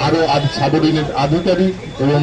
আরও এবং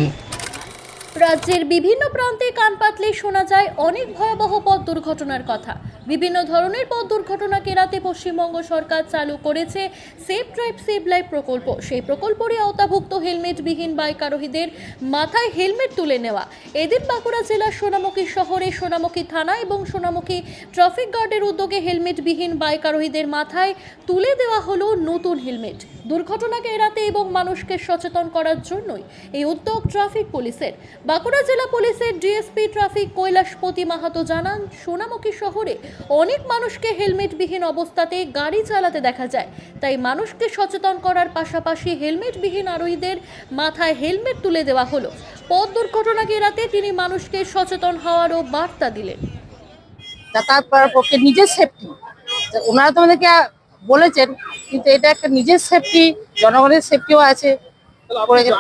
রাজ্যের বিভিন্ন প্রান্তে কান পাতলে শোনা যায় অনেক ভয়াবহ পথ দুর্ঘটনার কথা। বিভিন্ন ধরনের পথ দুর্ঘটনাকে এড়াতে পশ্চিমবঙ্গ সরকার চালু করেছে সেফ ড্রাইভ সেভ লাইফ প্রকল্প। সেই প্রকল্পের আওতাভুক্ত হেলমেটবিহীন বাইক আরোহীদের মাথায় হেলমেট তুলে নেওয়া। এদিন বাঁকুড়া জেলার সোনামুখী শহরে সোনামুখী থানা এবং সোনামুখী ট্রাফিক গার্ডের উদ্যোগে হেলমেটবিহীন বাইক আরোহীদের মাথায় তুলে দেওয়া হলো নতুন হেলমেট। দুর্ঘটনাকে এড়াতে এবং মানুষকে সচেতন করার জন্যই এই উদ্যোগ ট্রাফিক পুলিশের। বাঁকুড়া জেলা পুলিশের ডিএসপি ট্রাফিক কৈলাসপতি মাহাতো জানান, সোনামুখী শহরে অনেক মানুষকে হেলমেটবিহীন অবস্থাতে গাড়ি চালাতে দেখা যায়। তাই মানুষকে সচেতন করার পাশাপাশি হেলমেটবিহীন আরোহীদের মাথায় হেলমেট তুলে দেওয়া হলো। পথ দুর্ঘটনাকে এড়াতে তিনি মানুষকে সচেতন হওয়ারও বার্তা দিলেন। যাতায়াত পক্ষে নিজের সেফটি ওনারা তো আমাদেরকে বলেছেন, কিন্তু এটা একটা নিজের সেফটি জনগণের সেফটিও আছে। গেলে-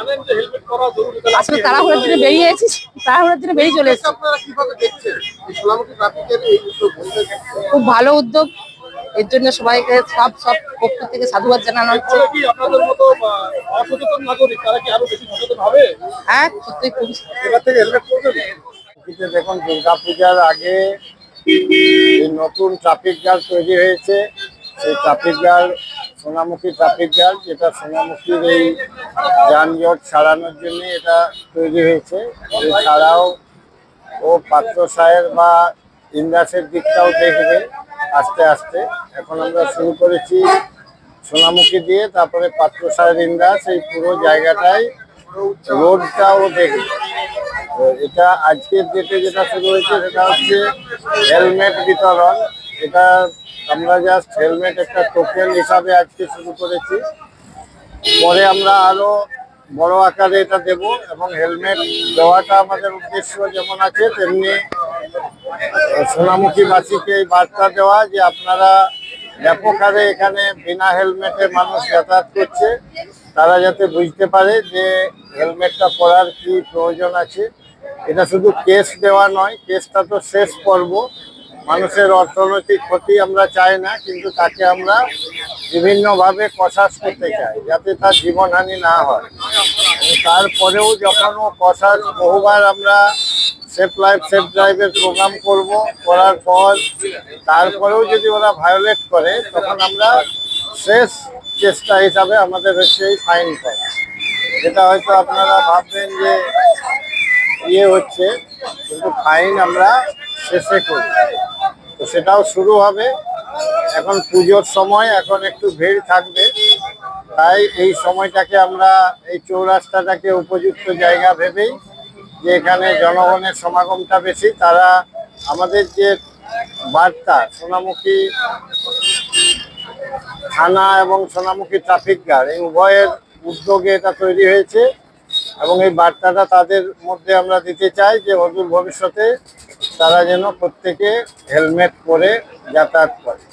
আসলে তাড়াহুড়োর জন্য বেরিয়ে এসেছি তাড়াহুড়োর জন্য বেরিয়ে চলে এসেছি খুব ভালো উদ্যোগ। এর জন্য সবাইকে সব সব পক্ষ থেকে সাধুবাদ জানানো হচ্ছে। ফলে কি আপনাদের মতো আহ, অসচেতন নাগরিক তারা কি আরও বেশি সচেতন হবে? হ্যাঁ সত্যি খুব দেখুন দুর্গাপূজার আগে নতুন ট্রাফিক গার্ড তৈরি হয়েছে। সেই traffic guard Sonamukhi traffic guard যেটা সোনামুখীর এই যানজট ছাড়ানোর জন্য এটা তৈরি হয়েছে। এছাড়াও ও পাত্র সাহের বা ইন্দাসের দিকটাও দেখবে আস্তে আস্তে। এখন আমরা শুরু করেছি সোনামুখী দিয়ে, তারপরে পাত্র সাহের ইন্দাস এই পুরো জায়গাটাই রোডটাও দেখবে। এটা আজকের ডেটে যেটা শুরু হয়েছে সেটা হচ্ছে হেলমেট বিতরণ। এটা আমরা জাস্ট হেলমেট একটা টোকেন হিসাবে আজকে শুরু করেছি। পরে আমরা আরও বড় আকারে এটা দেব এবং হেলমেট দেওয়াটা আমাদের উদ্দেশ্য যেমন আছে, তেমনি সোনামুখীবাসীকে এই বার্তা দেওয়া যে আপনারা ব্যাপক হারে এখানে বিনা হেলমেটে মানুষ যাতায়াত করছে। তারা যাতে বুঝতে পারে যে হেলমেটটা পরার কি প্রয়োজন আছে। এটা শুধু কেস দেওয়া নয় কেসটা তো শেষ পর্ব। মানুষের অর্থনৈতিক ক্ষতি আমরা চাই না, কিন্তু তাকে আমরা বিভিন্নভাবে কষাস করতে চাই, যাতে তার জীবনহানি না হয়। তারপরেও যখন ও কষাস, বহুবার আমরা সেফ লাইফ, সেফ ড্রাইভের প্রোগ্রাম করব, করার পর তারপরেও যদি ওরা ভায়োলেট করে, তখন আমরা শেষ চেষ্টা হিসাবে আমাদের হচ্ছে এই ফাইন করা। যেটা হয়তো আপনারা ভাববেন যে ইয়ে হচ্ছে, কিন্তু ফাইন আমরা শেষে করি। তো সেটাও শুরু হবে। এখন পুজোর সময়, এখন একটু ভিড় থাকবে। তাই এই সময়টাকে আমরা এই চৌরাস্তাটাকে উপযুক্ত জায়গা ভেবেই যে এখানে জনগণের সমাগমটা বেশি, তারা আমাদের যে বার্তা, সোনামুখী থানা এবং সোনামুখী ট্রাফিক গার্ড এই উভয়ের উদ্যোগে এটা তৈরি হয়েছে এবং এই বার্তাটা তাদের মধ্যে আমরা দিতে চাই যে অদূর ভবিষ্যতে তারা যেন প্রত্যেকে হেলমেট পরে যাতায়াত করে।